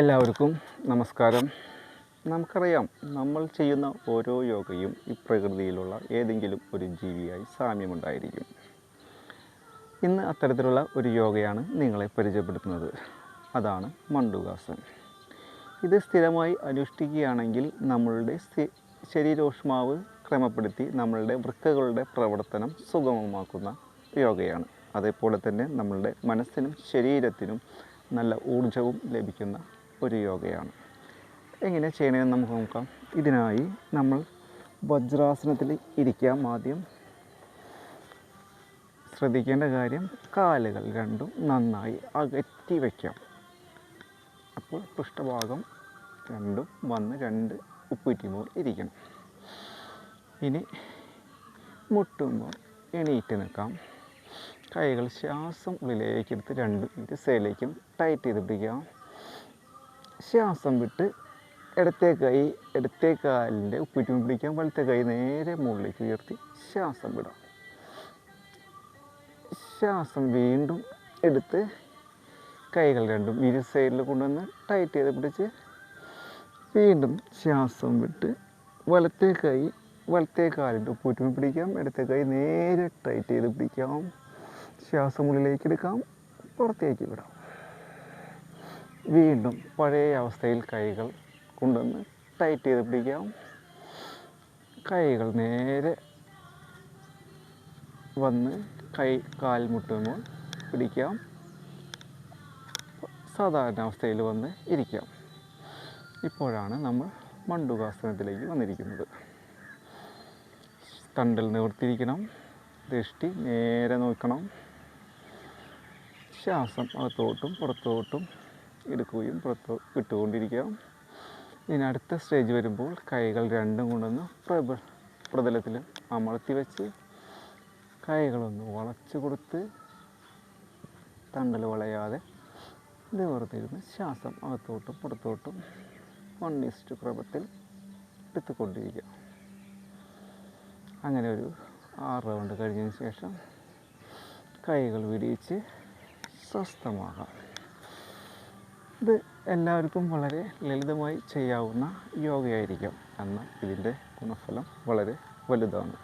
എല്ലാവർക്കും നമസ്കാരം. നമുക്കറിയാം നമ്മൾ ചെയ്യുന്ന ഓരോ യോഗയും ഈ പ്രകൃതിയിലുള്ള ഏതെങ്കിലും ഒരു ജീവിയായി സാമ്യമുണ്ടായിരിക്കും. ഇന്ന് അത്തരത്തിലുള്ള ഒരു യോഗയാണ് നിങ്ങളെ പരിചയപ്പെടുത്തുന്നത്. അതാണ് മണ്ടുകാസൻ. ഇത് സ്ഥിരമായി അനുഷ്ഠിക്കുകയാണെങ്കിൽ നമ്മളുടെ ശരീരോഷ്മാവ് ക്രമപ്പെടുത്തി നമ്മളുടെ വൃക്കകളുടെ പ്രവർത്തനം സുഗമമാക്കുന്ന യോഗയാണ്. അതേപോലെ തന്നെ നമ്മളുടെ മനസ്സിനും ശരീരത്തിനും നല്ല ഊർജവും ലഭിക്കുന്ന ഒരു യോഗയാണ്. എങ്ങനെ ചെയ്യണമെന്ന് നമുക്ക് നോക്കാം. ഇതിനായി നമ്മൾ വജ്രാസനത്തിൽ ഇരിക്കാം ആദ്യം. ശ്രദ്ധിക്കേണ്ട കാര്യം കാലുകൾ രണ്ടും നന്നായി അകറ്റി വയ്ക്കാം. അപ്പോൾ പൃഷ്ഠഭാഗം രണ്ടും വന്ന് രണ്ട് ഉപ്പുറ്റുമ്പോൾ ഇരിക്കണം. ഇനി മുട്ടുമ്പോൾ എണീറ്റ് നിൽക്കാം. കൈകൾ ശ്വാസം ഉള്ളിലേക്ക് എടുത്ത് രണ്ട് ഇത് സൈഡിലേക്കും ടൈറ്റ് ചെയ്ത് പിടിക്കാം. ശ്വാസം വിട്ട് ഇടത്തെ കൈ ഇടത്തെ കാലിന്റെ ഉപ്പിറ്റ് പിടിക്കാം. വലത്തെ കൈ നേരെ മുകളിലേക്ക് ഉയർത്തി ശ്വാസം വിടാം. ശ്വാസം വീണ്ടും എടുത്ത് കൈകൾ രണ്ടും ഇരു സൈഡിൽ കൊണ്ടുവന്ന് ടൈറ്റ് ചെയ്ത് പിടിച്ച് വീണ്ടും ശ്വാസം വിട്ട് വലത്തെ കൈ വലത്തെ കാലിന്റെ ഉപ്പൂറ്റും പിടിക്കാം. ഇടത്തെ കൈ നേരെ ടൈറ്റ് ചെയ്ത് പിടിക്കാം. ശ്വാസം ഉള്ളിലേക്ക് എടുക്കാം. പുറത്തേക്ക് വിടാം. വീണ്ടും പഴയ അവസ്ഥയിൽ കൈകൾ കൊണ്ടുവന്ന് ടൈറ്റ് ചെയ്ത് പിടിക്കാം. കൈകൾ നേരെ വന്ന് കൈ കാൽ മുട്ടുമ്പോൾ പിടിക്കാം. സാധാരണ അവസ്ഥയിൽ വന്ന് ഇരിക്കാം. ഇപ്പോഴാണ് നമ്മൾ മണ്ടുകാസനത്തിലേക്ക് വന്നിരിക്കുന്നത്. തണ്ടൽ നിവർത്തിയിരിക്കണം. ദൃഷ്ടി നേരെ നോക്കണം. ശ്വാസം അകത്തോട്ടും പുറത്തോട്ടും എടുക്കുകയും പുറത്ത് വിട്ടുകൊണ്ടിരിക്കാം ഇനി അടുത്ത സ്റ്റേജ് വരുമ്പോൾ കൈകൾ രണ്ടും കൊണ്ടൊന്ന് പ്രബ പ്രതലത്തിൽ അമർത്തി വെച്ച് കൈകളൊന്ന് വളച്ചു കൊടുത്ത് തണ്ടൽ വളയാതെ നിവർത്തിരുന്ന് ശ്വാസം അകത്തോട്ടും പുറത്തോട്ടും വൺ ഈസ്റ്റ് ക്രമത്തിൽ എടുത്തുകൊണ്ടിരിക്കുക. അങ്ങനെ ഒരു ആറ് റൗണ്ട് കഴിഞ്ഞതിന് ശേഷം കൈകൾ വിടിയിച്ച് സ്വസ്ഥമാകാം. ഇത് എല്ലാവർക്കും വളരെ ലളിതമായി ചെയ്യാവുന്ന യോഗയായിരിക്കും. എന്നാൽ ഇതിന്റെ ഗുണഫലം വളരെ വലുതാണ്.